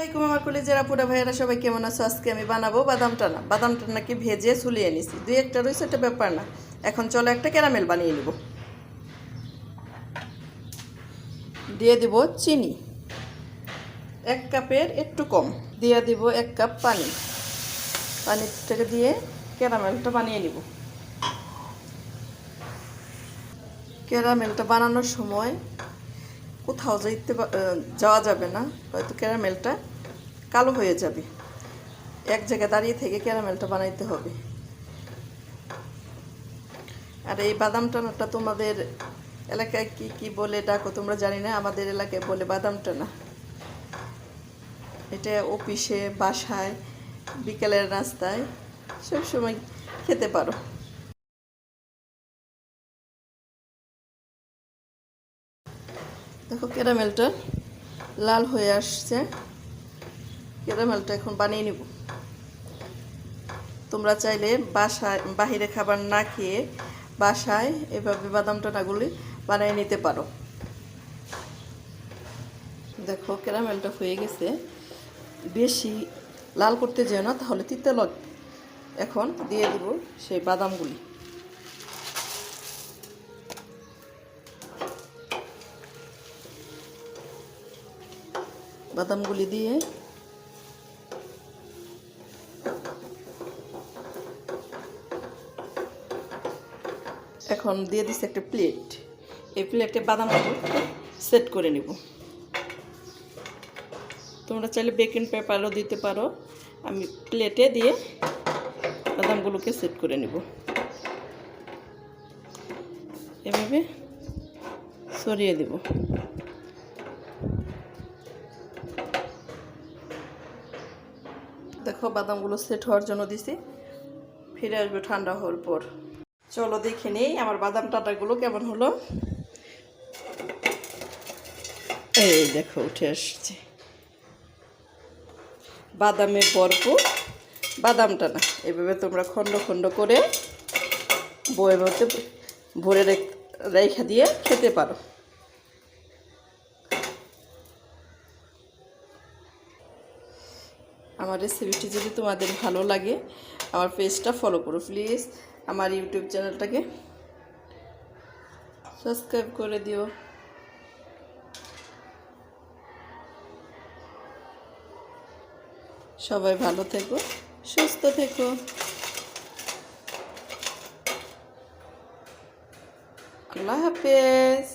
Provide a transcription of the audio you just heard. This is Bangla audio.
আসসালামাইকুম আমার কলেজের আপুরা ভাইয়েরা, সবাই কেমন আছো? আজকে আমি বানাবো বাদাম টানা। বাদাম টানাকে ভেজে ছুলিয়ে নিছি। দুই একটা রয়েছে একটা ব্যাপার না। এখন চলো একটা ক্যারামেল বানিয়ে নিব। দিয়ে দিব চিনি। এক কাপের একটু কম। দিয়ে দিব এক কাপ পানি। পানিটাকে দিয়ে ক্যারামেলটা বানিয়ে নিব। ক্যারামেলটা বানানোর সময় কোথাও যাইতে যাওয়া যাবে না। হয়তো ক্যারামেলটা কালো হয়ে যাবে। এক জায়গায় দাঁড়িয়ে থেকে ক্যারামেলটা বানাইতে হবে। আর এই বাদাম টানাটা তোমাদের এলাকায় কি কি বলে ডাকো, তোমরা জানি না, আমাদের এলাকায় বলে বাদাম টানা এটা অফিসে, বাসায়, বিকেলের রাস্তায় সবসময় খেতে পারো। দেখো ক্যারামেলটা লাল হয়ে আসছে। ক্যারামেলটা এখন বানিয়ে নিব। তোমরা চাইলে বাসায়, বাহিরে খাবার না খেয়ে বাসায় এভাবে বাদাম টানাগুলি বানিয়ে নিতে পারো। দেখো ক্যারামেলটা হয়ে গেছে। বেশি লাল করতে যেও না, তাহলে তিতে লাগবে এখন দিয়ে দিব সেই বাদামগুলি। বাদামগুলি দিয়ে এখন দিয়ে দিচ্ছি একটা প্লেট। এই প্লেটে বাদামগুলো সেট করে নেব। তোমরা চাইলে বেকিং পেপারও দিতে পারো। আমি প্লেটে দিয়ে বাদামগুলোকে সেট করে নেব। এভাবে সরিয়ে দেবো। দেখো, বাদামগুলো সেট হওয়ার জন্য দিছি। ফিরে আসবে ঠান্ডা হওয়ার পর। চলো দেখে নেই, আমার বাদাম টাটাগুলো কেমন হলো? এই দেখো, উঠে আসছে। বাদামে ভরপুর বাদাম টানা। এভাবে তোমরা খণ্ড খণ্ড করে বইয়ের মধ্যে ভরে রেখা দিয়ে খেতে পারো। আমার রেসিপিটি যদি তোমাদের ভালো লাগে, আমার পেজটা ফলো করো প্লিজ আমার ইউটিউব চ্যানেলটাকে সাবস্ক্রাইব করে দিও। সবাই ভালো থেকো সুস্থ থেকো। আল্লাহ হাফেজ।